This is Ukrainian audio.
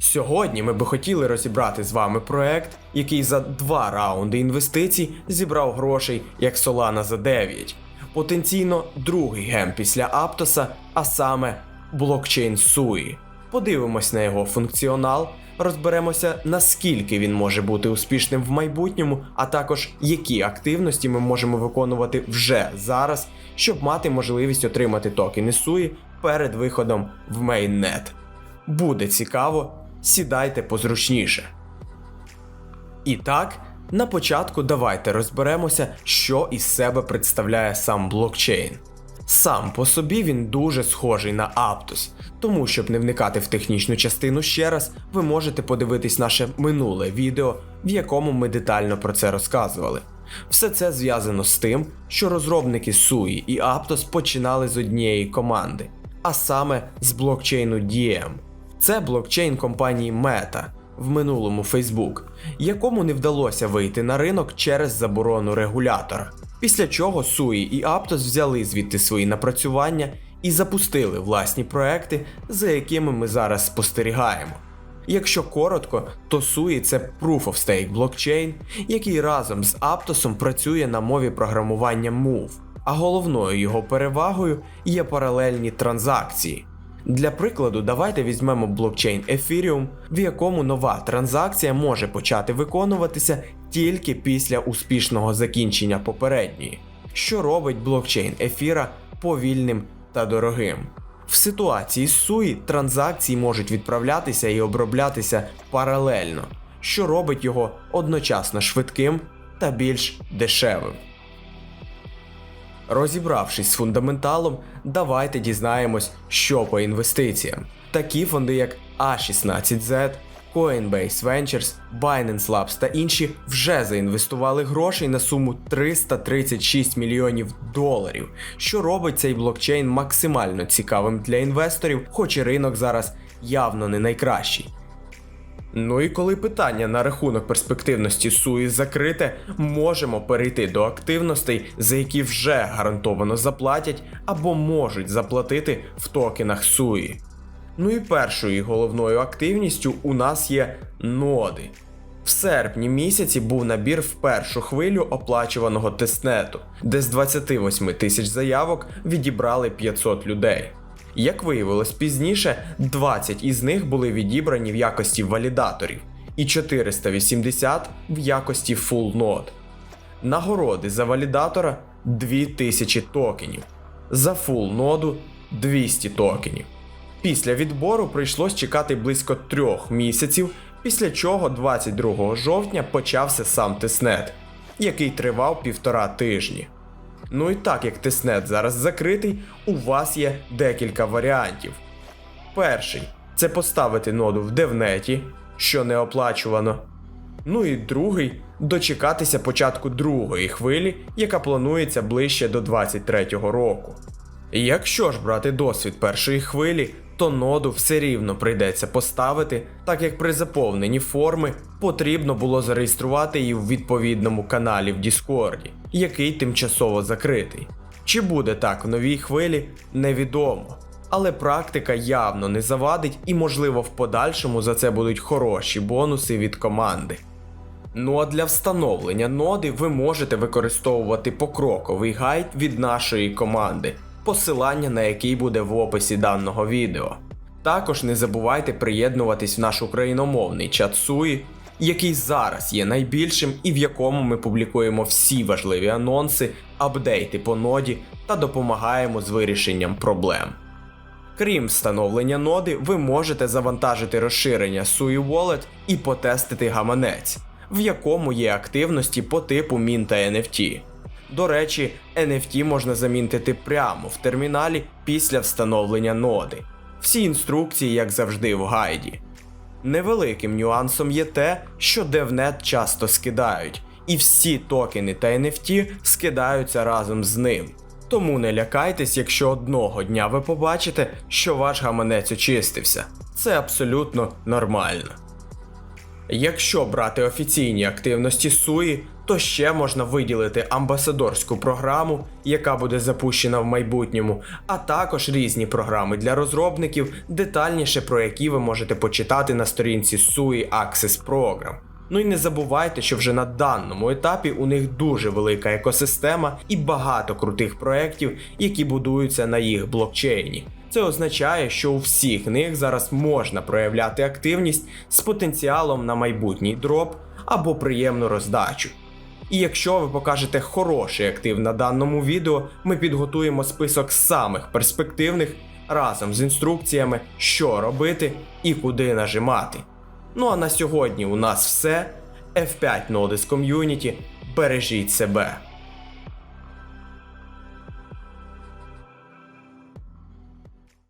Сьогодні ми би хотіли розібрати з вами проект, який за два раунди інвестицій зібрав грошей як Solana за 9. Потенційно другий гем після Аптоса, а саме блокчейн SUI. Подивимось на його функціонал, розберемося, наскільки він може бути успішним в майбутньому, а також які активності ми можемо виконувати вже зараз, щоб мати можливість отримати токени SUI перед виходом в мейннет. Буде цікаво, сідайте позручніше. І так, на початку давайте розберемося, що із себе представляє сам блокчейн. Сам по собі він дуже схожий на Aptos, тому щоб не вникати в технічну частину ще раз, ви можете подивитись наше минуле відео, в якому ми детально про це розказували. Все це зв'язано з тим, що розробники SUI і Aptos починали з однієї команди, а саме з блокчейну Diem. Це блокчейн компанії Meta, в минулому Facebook, якому не вдалося вийти на ринок через заборону регулятора. Після чого SUI і Aptos взяли звідти свої напрацювання і запустили власні проекти, за якими ми зараз спостерігаємо. Якщо коротко, то SUI – це Proof of Stake блокчейн, який разом з Aptos працює на мові програмування Move, а головною його перевагою є паралельні транзакції. Для прикладу, давайте візьмемо блокчейн Ethereum, в якому нова транзакція може почати виконуватися тільки після успішного закінчення попередньої, що робить блокчейн Ефіра повільним та дорогим. В ситуації з SUI транзакції можуть відправлятися і оброблятися паралельно, що робить його одночасно швидким та більш дешевим. Розібравшись з фундаменталом, давайте дізнаємось, що по інвестиціям. Такі фонди, як A16Z, Coinbase Ventures, Binance Labs та інші вже заінвестували грошей на суму 336 мільйонів доларів, що робить цей блокчейн максимально цікавим для інвесторів, хоч і ринок зараз явно не найкращий. Ну і коли питання на рахунок перспективності SUI закрите, можемо перейти до активностей, за які вже гарантовано заплатять або можуть заплатити в токенах SUI. Ну і першою головною активністю у нас є ноди. В серпні місяці був набір в першу хвилю оплачуваного тестнету, де з 28 тисяч заявок відібрали 500 людей. Як виявилось пізніше, 20 із них були відібрані в якості валідаторів і 480 в якості full node. Нагороди за валідатора 2000 токенів, за full ноду 200 токенів. Після відбору прийшлось чекати близько трьох місяців, після чого 22 жовтня почався сам тиснет, який тривав півтора тижні. Ну і так як тиснет зараз закритий, у вас є декілька варіантів. Перший це поставити ноду в девнеті, що не оплачувано. Ну і другий дочекатися початку другої хвилі, яка планується ближче до 23-го року. Якщо ж брати досвід першої хвилі, то ноду все рівно прийдеться поставити, так як при заповненні форми потрібно було зареєструвати її в відповідному каналі в Діскорді, який тимчасово закритий. Чи буде так в новій хвилі, невідомо. Але практика явно не завадить і, можливо, в подальшому за це будуть хороші бонуси від команди. Ну а для встановлення ноди ви можете використовувати покроковий гайд від нашої команди, посилання на який буде в описі даного відео. Також не забувайте приєднуватись в наш україномовний чат Суї, який зараз є найбільшим і в якому ми публікуємо всі важливі анонси, апдейти по ноді та допомагаємо з вирішенням проблем. Крім встановлення ноди, ви можете завантажити розширення SUI Wallet і потестити гаманець, в якому є активності по типу Мінта NFT. До речі, NFT можна замінтити прямо в терміналі після встановлення ноди. Всі інструкції, як завжди, в гайді. Невеликим нюансом є те, що DevNet часто скидають, і всі токени та NFT скидаються разом з ним. Тому не лякайтесь, якщо одного дня ви побачите, що ваш гаманець очистився. Це абсолютно нормально. Якщо брати офіційні активності SUI, то ще можна виділити амбасадорську програму, яка буде запущена в майбутньому, а також різні програми для розробників, детальніше про які ви можете почитати на сторінці SUI Access Program. Ну і не забувайте, що вже на даному етапі у них дуже велика екосистема і багато крутих проєктів, які будуються на їх блокчейні. Це означає, що у всіх них зараз можна проявляти активність з потенціалом на майбутній дроп або приємну роздачу. І якщо ви покажете хороший актив на даному відео, ми підготуємо список самих перспективних разом з інструкціями, що робити і куди нажимати. Ну а на сьогодні у нас все. F5 Nodis Community. Бережіть себе.